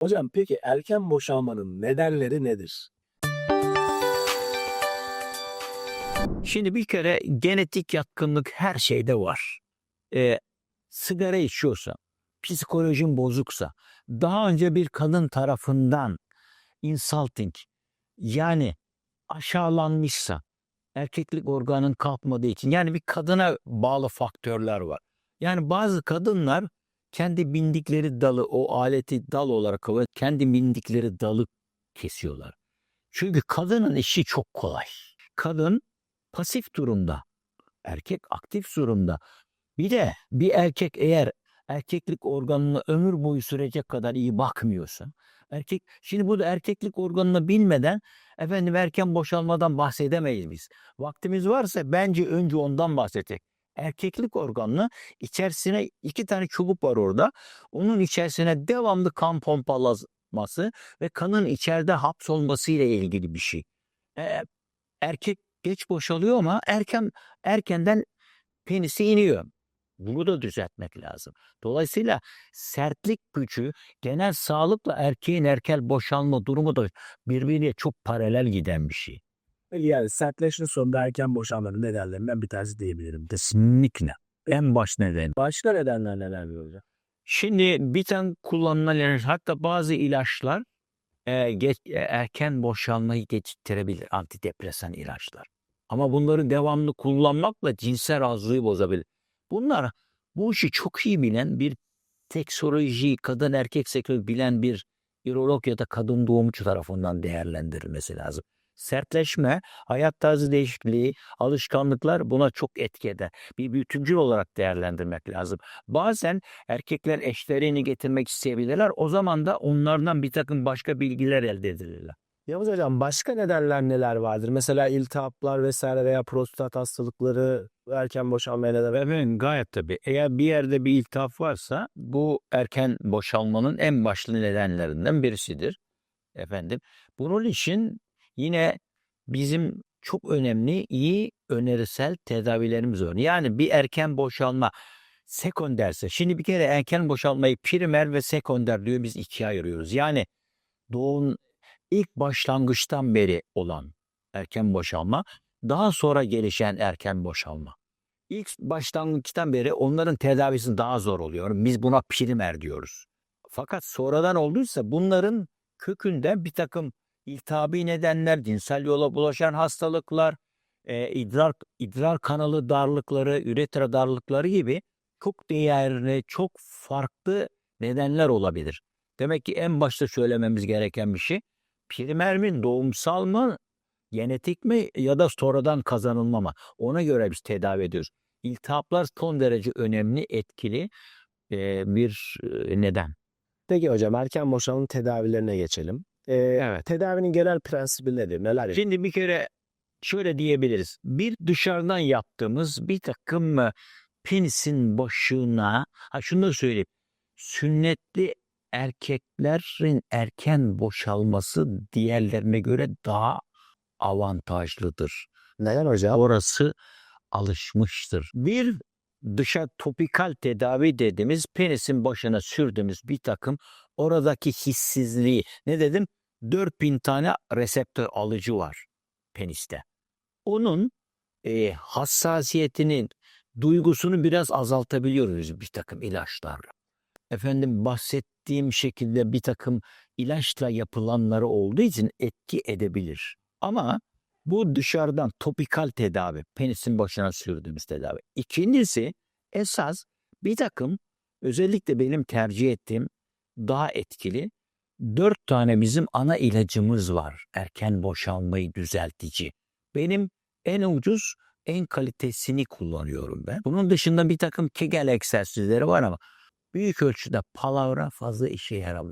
Hocam peki erken boşalmanın nedenleri nedir? Şimdi bir kere genetik yatkınlık her şeyde var. Ee, sigara içiyorsa, psikolojin bozuksa, daha önce bir kadın tarafından insulting yani aşağılanmışsa, erkeklik organın kalkmadığı için yani bir kadına bağlı faktörler var. Yani bazı kadınlar kendi bindikleri dalı o aleti dal olarak kabul kendi bindikleri dalı kesiyorlar. Çünkü kadının işi çok kolay. Kadın pasif durumda. Erkek aktif durumda. Bir de bir erkek eğer erkeklik organına ömür boyu sürecek kadar iyi bakmıyorsa erkek şimdi burada erkeklik organını bilmeden efendim erken boşalmadan bahsedemeyiz biz. Vaktimiz varsa bence önce ondan bahsedecek. Erkeklik organını içerisine iki tane çubuk var orada. Onun içerisine devamlı kan pompalaması ve kanın içeride hapsolması ile ilgili bir şey. Ee, erkek geç boşalıyor ama erken erkenden penisi iniyor. Bunu da düzeltmek lazım. Dolayısıyla sertlik gücü genel sağlıkla erkeğin erken boşalma durumu da birbirine çok paralel giden bir şey. Yani sertleşme sonunda erken boşalmanın nedenlerinden bir tanesi diyebilirim. Kesinlikle. En baş neden. Başka nedenler neler hocam? Şimdi bir tane kullanılan ilaç, hatta bazı ilaçlar e, geç, e, erken boşalmayı geciktirebilir antidepresan ilaçlar. Ama bunları devamlı kullanmakla cinsel razılığı bozabilir. Bunlar bu işi çok iyi bilen bir seksoloji, kadın erkek sektörü bilen bir ürolog ya da kadın doğumcu tarafından değerlendirilmesi lazım. Sertleşme, hayat tarzı değişikliği, alışkanlıklar buna çok etki eder. Bir bütüncül olarak değerlendirmek lazım. Bazen erkekler eşlerini getirmek isteyebilirler. O zaman da onlardan bir takım başka bilgiler elde edilirler. Yavuz hocam başka nedenler neler vardır? Mesela iltihaplar vesaire veya prostat hastalıkları erken boşalmaya neden Efendim gayet tabii. Eğer bir yerde bir iltihap varsa bu erken boşalmanın en başlı nedenlerinden birisidir. Efendim bunun için yine bizim çok önemli iyi önerisel tedavilerimiz var. Yani bir erken boşalma sekonderse. Şimdi bir kere erken boşalmayı primer ve sekonder diyor biz ikiye ayırıyoruz. Yani doğum ilk başlangıçtan beri olan erken boşalma, daha sonra gelişen erken boşalma. İlk başlangıçtan beri onların tedavisi daha zor oluyor. Biz buna primer diyoruz. Fakat sonradan olduysa bunların kökünde bir takım iltihabi nedenler, cinsel yola bulaşan hastalıklar, e, idrar, idrar kanalı darlıkları, üretra darlıkları gibi çok değerli, çok farklı nedenler olabilir. Demek ki en başta söylememiz gereken bir şey, primer mi, doğumsal mı, genetik mi ya da sonradan kazanılma mı? Ona göre biz tedavi ediyoruz. İltihaplar son derece önemli, etkili e, bir e, neden. Peki hocam erken boşalmanın tedavilerine geçelim. Ee, Evet. Tedavinin genel prensibi nedir? Neler? Şimdi bir kere şöyle diyebiliriz. Bir dışarıdan yaptığımız bir takım e, penisin başına, ha şunu da söyleyeyim. Sünnetli erkeklerin erken boşalması diğerlerine göre daha avantajlıdır. Neden hocam? Orası alışmıştır. Bir dışa topikal tedavi dediğimiz penisin başına sürdüğümüz bir takım oradaki hissizliği ne dedim? 4000 tane reseptör alıcı var peniste. Onun e, hassasiyetinin duygusunu biraz azaltabiliyoruz bir takım ilaçlarla. Efendim bahsettiğim şekilde bir takım ilaçla yapılanları olduğu için etki edebilir. Ama bu dışarıdan topikal tedavi, penisin başına sürdüğümüz tedavi. İkincisi esas bir takım özellikle benim tercih ettiğim daha etkili dört tane bizim ana ilacımız var. Erken boşalmayı düzeltici. Benim en ucuz en kalitesini kullanıyorum ben. Bunun dışında bir takım kegel egzersizleri var ama büyük ölçüde palavra fazla işe yaramıyor.